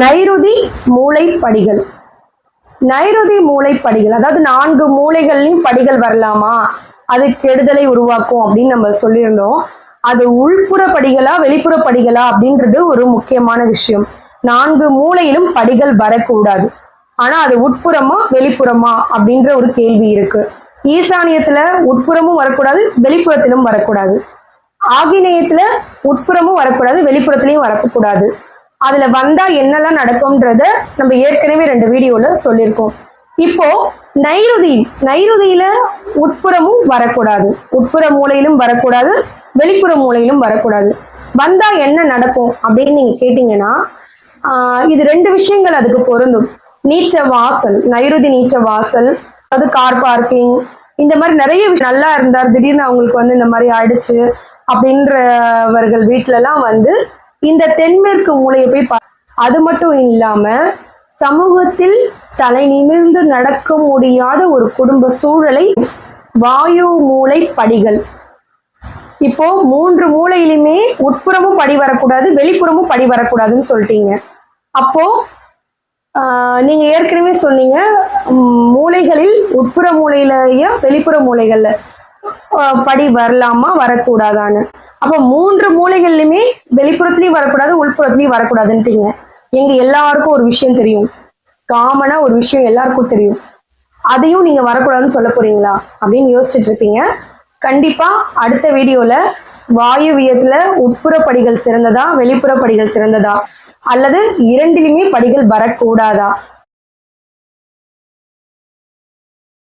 நைருதி மூளை படிகள் நைருதி மூளை படிகள் அதாவது நான்கு மூளைகள்லையும் படிகள் வரலாமா? அது கெடுதலை உருவாக்கும் அப்படின்னு நம்ம சொல்லியிருந்தோம். அது உள்புற படிகளா வெளிப்புற படிகளா அப்படின்றது ஒரு முக்கியமான விஷயம். நான்கு மூளையிலும் படிகள் வரக்கூடாது. ஆனா அது உட்புறமா வெளிப்புறமா அப்படின்ற ஒரு கேள்வி இருக்கு. ஈசானியத்துல உட்புறமும் வரக்கூடாது வெளிப்புறத்திலும் வரக்கூடாது. ஆகினேயத்துல உட்புறமும் வரக்கூடாது வெளிப்புறத்திலையும் வரக்கூடாது. அதுல வந்தா என்னெல்லாம் நடக்கும்ன்றத நம்ம ஏற்கனவே ரெண்டு வீடியோல சொல்லியிருக்கோம். இப்போ நைருதி நைருதியில உட்புறமும் வரக்கூடாது. உட்புற மூலையிலும் வரக்கூடாது வெளிப்புற மூலையிலும் வரக்கூடாது. வந்தா என்ன நடக்கும் அப்படின்னு நீங்க கேட்டீங்கன்னா இது ரெண்டு விஷயங்கள் அதுக்கு பொருந்தும். நீச்ச வாசல் நைருதி நீச்ச வாசல் அது கார் பார்க்கிங் இந்த மாதிரி நிறைய விஷயம் நல்லா இருந்தார் திடீர்னு அவங்களுக்கு வந்து இந்த மாதிரி ஆயிடுச்சு அப்படின்றவர்கள் வீட்டிலலாம் வந்து இந்த தென்மேற்கு மூலையை போய் அது மட்டும் இல்லாம சமூகத்தில் தலை நிமிர்ந்து நடக்க முடியாத ஒரு குடும்ப சூழலை வாயு மூளை படிகள். இப்போ மூன்று மூளையிலுமே உட்புறமும் படி வரக்கூடாது வெளிப்புறமும் படி வரக்கூடாதுன்னு சொல்லிட்டீங்க. அப்போ ஆஹ், நீங்க ஏற்கனவே சொன்னீங்க மூளைகளில் மூலைகளில் உட்புற மூலையிலயா வெளிப்புற மூலைகள்ல படி வரலாமா வரக்கூடாதான்னு. அப்போ மூன்று மூலைகள்லையுமே வெளிப்புறத்துலயும் வரக்கூடாது உள்புறத்துலயும் வரக்கூடாதுன்ட்டீங்க. எங்க எல்லாருக்கும் ஒரு விஷயம் தெரியும். காமனா ஒரு விஷயம் எல்லாருக்கும் தெரியும். அதையும் நீங்க வரக்கூடாதுன்னு சொல்ல போறீங்களா? அப்படின்னு யோசிச்சுட்டு இருப்பீங்க கண்டிப்பா அடுத்த வீடியோல வாயுவியத்துல உட்புற படிகள் சிறந்ததா வெளிப்புற படிகள் சிறந்ததா? அல்லது இரண்டிலுமே படிகள் வரக்கூடாதா?